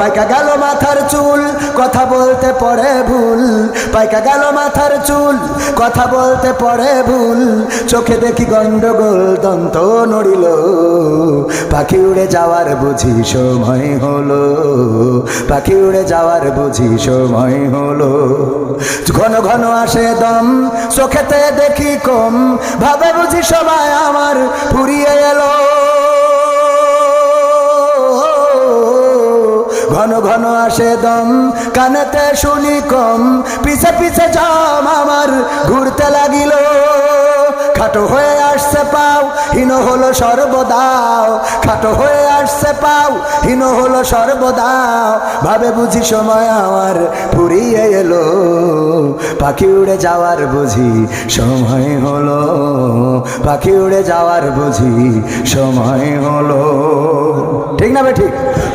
পাইকা গেল মাথার চুল, কথা বলতে পড়ে ভুল। পাইকা গেল মাথার চুল, কথা বলতে পড়ে ভুল। চোখে দেখি গন্ডগোল, দন্ত নড়িল। পাখি উড়ে যাওয়ার বুঝি সময় হলো। পাখি উড়ে যাওয়ার বুঝি সময় হলো। ঘন ঘন আসে দম, চোখেতে দেখি কম। ভাবে বুঝি সময় আমার ফুরিয়ে এলো। ঘন ঘন আসে দম, কানেতে শুনি কম। পিছে পিছে জম আমার ঘুরতে লাগিল। খাটো হয়ে আসছে পাও, হীন হলো সর্বদাও। খাটো হয়ে আসছে পাও, হীন হলো সর্বদাও। ভাবে বুঝি সময় আমার ফুরিয়ে এলো। পাখি উড়ে যাওয়ার বুঝি সময় হলো। পাখি উড়ে যাওয়ার বুঝি সময় হলো। ঠিক না বে ঠিক?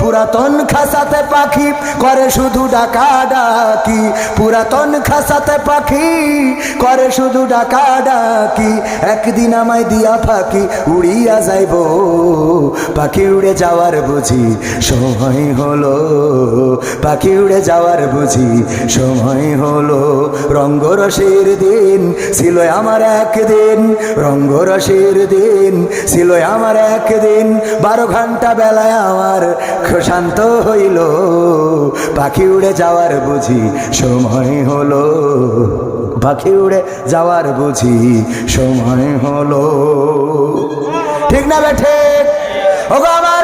পুরাতন খাসাতে পাখি করে শুধু ডাকা ডাকি। পুরাতন খাসাতে পাখি করে শুধু ডাকা ডাকি। একদিন আমায় দিয়া ফাঁকি উড়িয়া যাইব। পাখি উড়ে যাওয়ার বুঝি সময় হলো। পাখি উড়ে যাওয়ার বুঝি সময় হলো। রঙ্গরসের দিন ছিল আমার একদিন। রঙ্গরসের দিন ছিল আমার একদিন। বারো ঘণ্টা বেলায় আমার শান্ত হইল, পাখি উড়ে যাওয়ার বুঝি সময় হলো। পাখি উড়ে যাওয়ার বুঝি সময় হলো। ঠিক না বেঠে ওগো আমার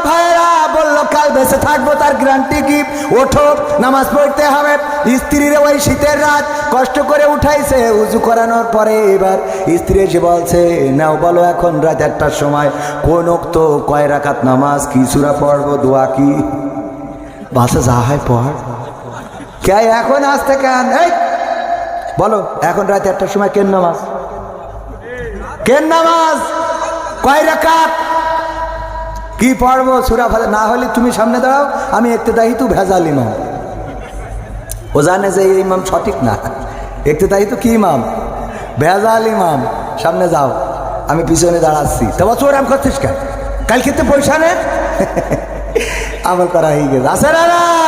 বেঁচে থাকব তার গ্যারান্টি কি ওঠো, নামাজ পড়তে হবে। স্ত্রীর ওই শীতের রাত কষ্ট করে উঠাইছে, উজু করানোর পরে এবার স্ত্রী এসে বলছে, নাও বলো এখন রাত একটার সময়, কোন তো কয় রাখাত নামাজ, কি সুরা পড়ব, দোয়া কি? বাসে যা হয় পড়। কে এখন আসতে কেন? বলো, এখন রাত একটার সময় কেন নামাজ? কেন নামাজ? কয় রাখাত কি পড়ব সুরা ফাজা না হলে তুমি সামনে দাঁড়াও, আমি একটু দায়ী তু ভেজাল ইমাম ও জানে যে এই ইমাম সঠিক না। একটু দায়ী তো কি ইমাম? ভেজাল ইমাম সামনে যাও, আমি পিছনে দাঁড়াচ্ছি। তো বছর আম করছিস কেন? কাল খেতে পয়সা নে। আমার করা হয়ে গেছে। আসে না?